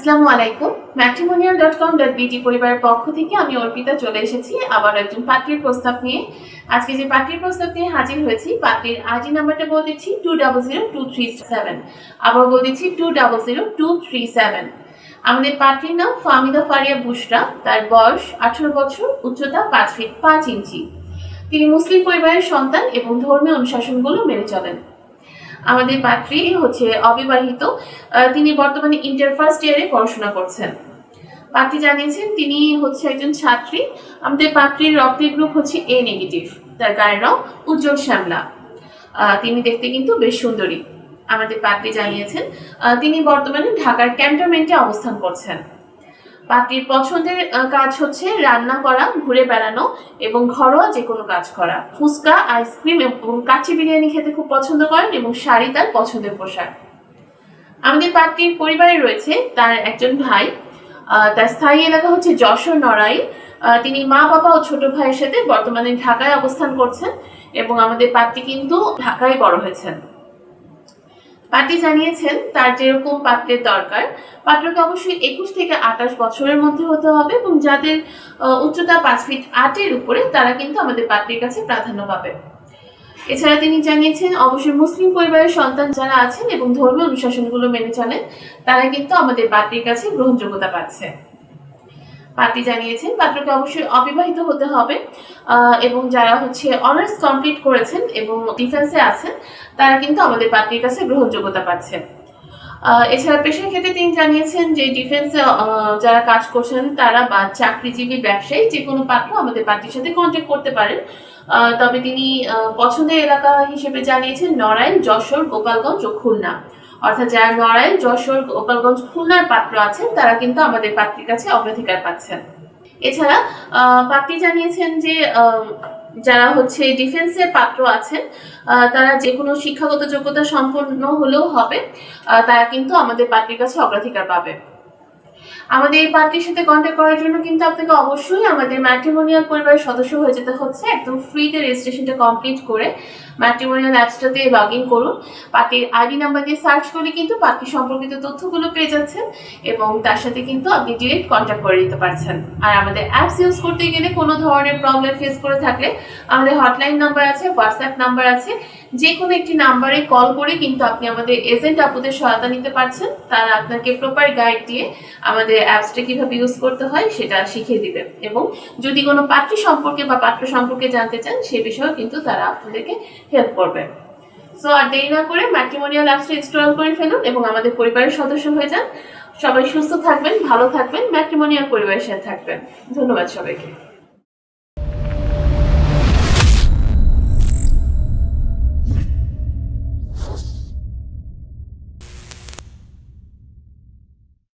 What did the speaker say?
আসসালামু আলাইকুম matrimonial dot com dot বিটি পরিবারের পক্ষ থেকে আমি অর্পিতা চলে এসেছি আবার একজন পাত্রীর প্রস্তাব নিয়ে। আজকে যে পাত্রীর প্রস্তাব নিয়ে হাজির হয়েছি, পাত্রীর আইডি নাম্বারটা বলে দিচ্ছি two double zero two three seven. আবার বলে দিচ্ছি two double zero two three seven. আমাদের পাত্রীর নাম ফামিদা ফারিয়া বুশরা। তার বয়স আঠারো বছর, উচ্চতা পাঁচ ফিট পাঁচ ইঞ্চি। তিনি মুসলিম পরিবারের সন্তান এবং ধর্মীয় অনুশাসনগুলো মেনে চলেন। আমাদের পাত্রী হচ্ছে অবিবাহিত তিনি বর্তমানে ইন্টার ফার্স্ট ইয়ারে পড়াশোনা করছেন। পাত্রী জানিয়েছেন, তিনি হচ্ছে একজন ছাত্রী। আমাদের পাত্রীর রক্তের গ্রুপ হচ্ছে এ নেগেটিভ তার গায়ের রং উজ্জ্বল শ্যামলা। তিনি দেখতে কিন্তু বেশ সুন্দরী। আমাদের পাত্রী জানিয়েছেন তিনি বর্তমানে ঢাকার ক্যান্টনমেন্টে অবস্থান করছেন। পাত্রীর পছন্দের কাজ হচ্ছে রান্না করা, ঘুরে বেড়ানো এবং ঘরোয়া যে কোনো কাজ করা। ফুচকা, আইসক্রিম এবং কাচি বিরিয়ানি খেতে খুব পছন্দ করেন এবং শাড়ি তার পছন্দের পোশাক। আমাদের পাত্রীর পরিবারে রয়েছে তার একজন ভাই তার স্থায়ী এলাকা হচ্ছে যশোর নড়াই তিনি মা, বাবা ও ছোট ভাইয়ের সাথে বর্তমানে ঢাকায় অবস্থান করছেন এবং আমাদের পাত্রী কিন্তু ঢাকায় বড় হয়েছেন। পাত্রী জানিয়েছেন তার যেরকম পাত্রের দরকার। পাত্রকে অবশ্যই একুশ থেকে আঠাশ বছরের মধ্যে হতে হবে এবং যাদের উচ্চতা পাঁচ ফিট আটের উপরে, তারা কিন্তু আমাদের পাত্রের কাছে প্রাধান্য পাবে এছাড়া তিনি জানিয়েছেন, অবশ্যই মুসলিম পরিবারের সন্তান যারা আছেন এবং ধর্মীয় অনুশাসনগুলো মেনে চলেন, তারা কিন্তু আমাদের পাত্রীর কাছে গ্রহণযোগ্যতা পাচ্ছে। পাত্রী জানিয়েছেন পাত্রকে অবশ্যই অবিবাহিত হতে হবে এবং যারা হচ্ছে অনার্স কমপ্লিট করেছেন এবং ডিফেন্সে আছেন তারা কিন্তু আমাদের পার্টির কাছে গ্রহণযোগ্যতা পাচ্ছে আহ, এছাড়া পেশার ক্ষেত্রে তিনি জানিয়েছেন যে ডিফেন্সে যারা কাজ করছেন তারা বা চাকরিজীবী ব্যবসায়ী যে কোনো পাত্র আমাদের পার্টির সাথে কন্ট্যাক্ট করতে পারেন। তবে তিনি পছন্দের এলাকা হিসেবে জানিয়েছেন নড়াইল যশোর গোপালগঞ্জ ও খুলনা। অর্থাৎ যারা নড়াইল, যশোর, গোপালগঞ্জ, খুলনার পাত্র আছেন, তারা কিন্তু আমাদের পাত্রীর কাছে অগ্রাধিকার পাচ্ছেন। এছাড়া পাত্রী জানিয়েছেন যে যারা হচ্ছে ডিফেন্সের পাত্র আছেন তারা যে কোনো শিক্ষাগত যোগ্যতা সম্পন্ন হলেও হবে তারা কিন্তু আমাদের পাত্রীর কাছে অগ্রাধিকার পাবে। আমাদের এই পার্টির সাথে কন্ট্যাক্ট করার জন্য কিন্তু আপনাকে অবশ্যই আমাদের ম্যাট্রিমোনিয়াল পরিবারের সদস্য হয়ে যেতে হচ্ছে। একদম ফ্রিতে রেজিস্ট্রেশনটা কমপ্লিট করে ম্যাট্রিমোনিয়াল অ্যাপসটাতে লগ ইন করুন। পার্টির আইডি নাম্বার দিয়ে সার্চ করলে কিন্তু পার্টি সম্পর্কিত তথ্যগুলো পেয়ে যাচ্ছেন এবং তার সাথে কিন্তু আপনি ডিরেক্ট কন্ট্যাক্ট করে দিতে পারছেন। আর আমাদের অ্যাপস ইউজ করতে গেলে কোনো ধরনের প্রবলেম ফেস করে থাকলে আমাদের হটলাইন নাম্বার আছে হোয়াটসঅ্যাপ নাম্বার আছে। যে কোনো একটি নাম্বারে কল করে কিন্তু আপনি আমাদের এজেন্ট আপুদের সহায়তা নিতে পারছেন। তারা আপনাকে প্রপার গাইড দিয়ে আমাদের অ্যাপসটা কীভাবে ইউজ করতে হয় সেটা শিখিয়ে দিবে। এবং যদি কোনো পাত্র সম্পর্কে বা পাত্র সম্পর্কে জানতে চান, সে বিষয়েও কিন্তু তারা আপনাদেরকে হেল্প করবে। সো আর দেরি না করে ম্যাট্রিমোনিয়াল অ্যাপসটা ইনস্টল করে ফেলুন এবং আমাদের পরিবারের সদস্য হয়ে যান। সবাই সুস্থ থাকবেন, ভালো থাকবেন ম্যাট্রিমোনিয়াল পরিবারের সাথে থাকবেন। ধন্যবাদ সবাইকে।